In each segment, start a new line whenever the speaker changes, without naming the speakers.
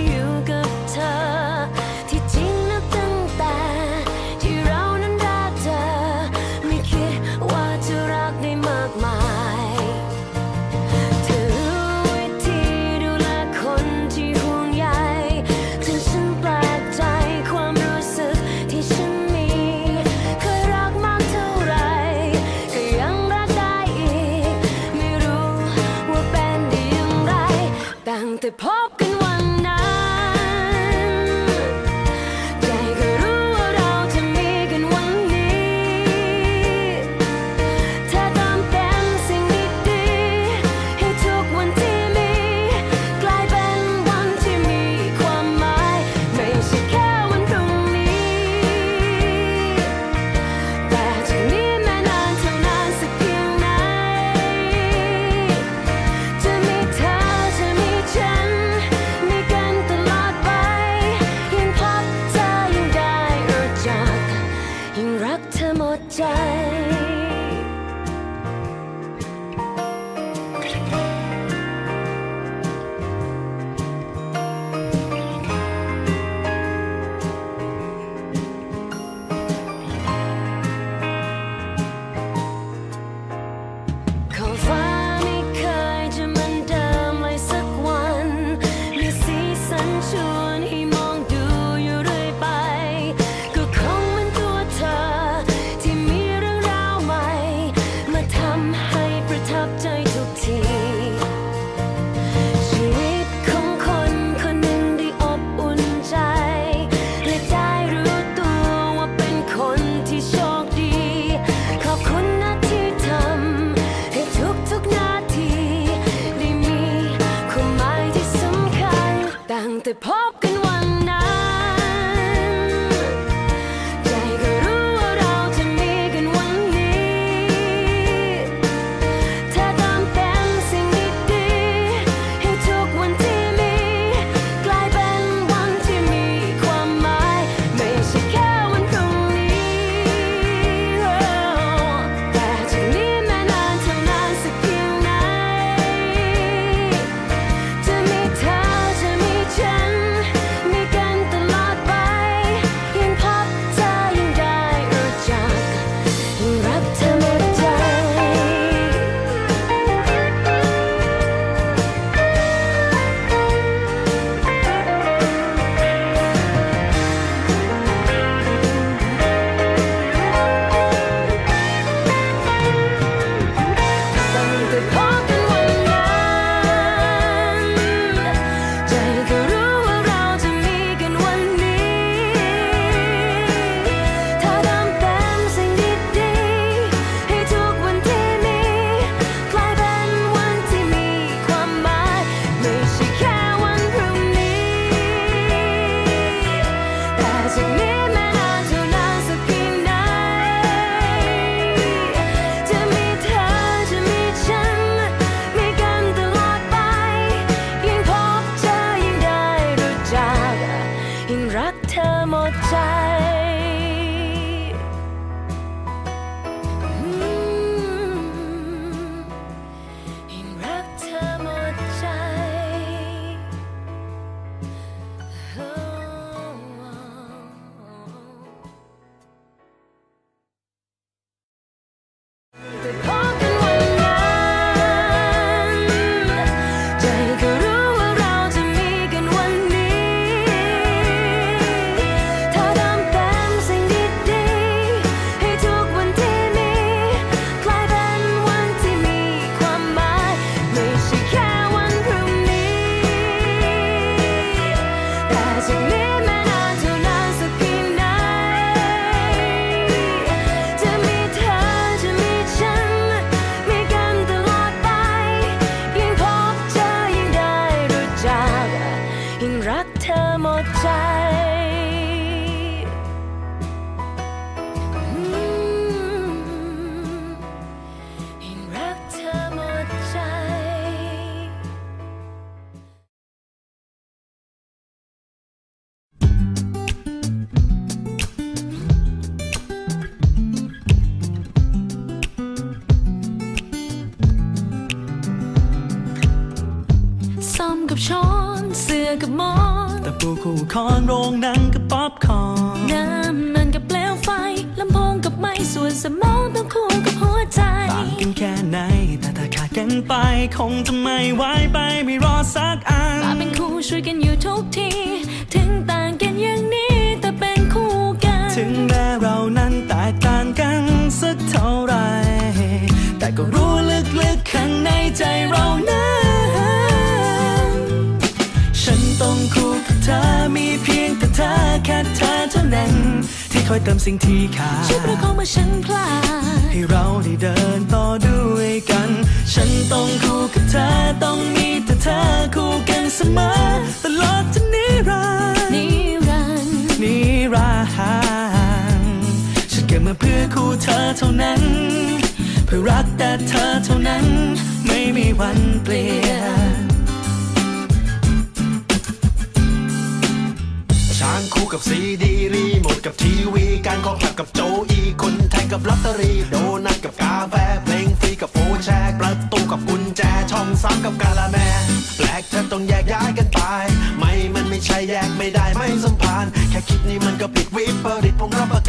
่ pumpkin. อกับหมอน
แต่ปูคู่คอนโรงหนังกับป๊อปคอร์น
น้ำมันกับเปลวไฟลำโพงกับไม้ส่วนสมองต้องคู่กับหัวใจ
ต่างกันแค่ไหนแต่ถ้าขาดกันไป คงจะไม่ไหวไปไม่รอสักอัน
มาเป็นคู่ช่วยกันอยู่ทุกที
ที่คอยเติมสิ่งที่ขาด
ช่วยประคองเมื่อฉันพลาด
ให้เราได้เดินต่อด้วยกัน ฉันต้องคู่กับเธอต้องมีแต่เธอคู่กันเสมอตลอดจนนิรันดร์
นิรันดร์
นิรันดร์ฉันเกิดมาเพื่อคู่เธอเท่านั้น เพื่อรักแต่เธอเท่านั้น ไม่มีวันเปลี่ยนา
งคู่กับซีดีรีโมทกับทีวี การคอขับกับโจอีคนแทยกับลอตเตอรี่โดนัทกับกาแฟเพลงฟรีกับโฟร์แชร์ประตูกับกุญแจช่องสามกับกาละแมแปลกเธอต้องแยกย้ายกันไปไม่มันไม่ใช่แยกไม่ได้ไม่สัมพันธ์แค่คิดนี่มันก็ผิดวิปริตผมรับประ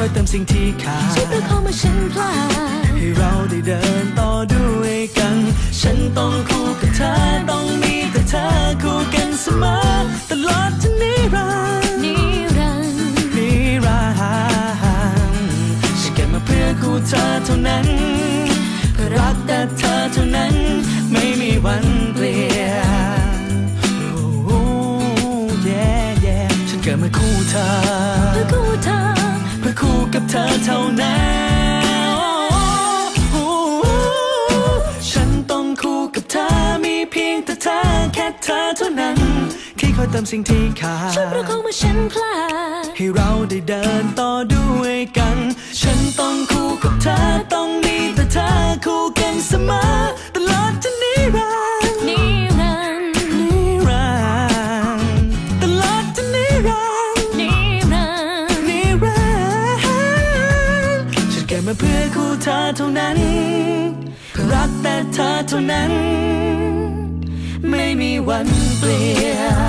ค
อยเติมสิ่งที่ขา
ช่วยประ
ด
คองเมื่อฉันพลาด
ให้เราได้เดินต่อด้วยกัน ฉันต้องคู่กับเธอต้องมีแต่เธอคู่กันเสมอตลอดจนนิรันดร์
นิรันดร์
นิรันดร์ฉันเกิดมาเพื่อคู่เธอเท่านั้นเพื่อรักแต่เธอเท่านั้น ไม่มีวันเปลี่ยนโอ้โห yeah yeah ฉันเกิดมาคู่เธอ
เพื่อ เธอ
เท่านั้นฉันต้องคู่กับเธอมีเพียงแต่เธอแค่เธอเท่านั้นที่คอยเติมสิ่งที่ขา
ช่วยประคองเมื่อฉันพลาด
ให้เราได้เดินต่อด้วยกัน ฉันต้องคู่กับเธอต้องมีแต่เธอคู่กันเสมอ เท่านั้น รักแต่เธอเท่านั้น ไม่มีวันเปลี่ยน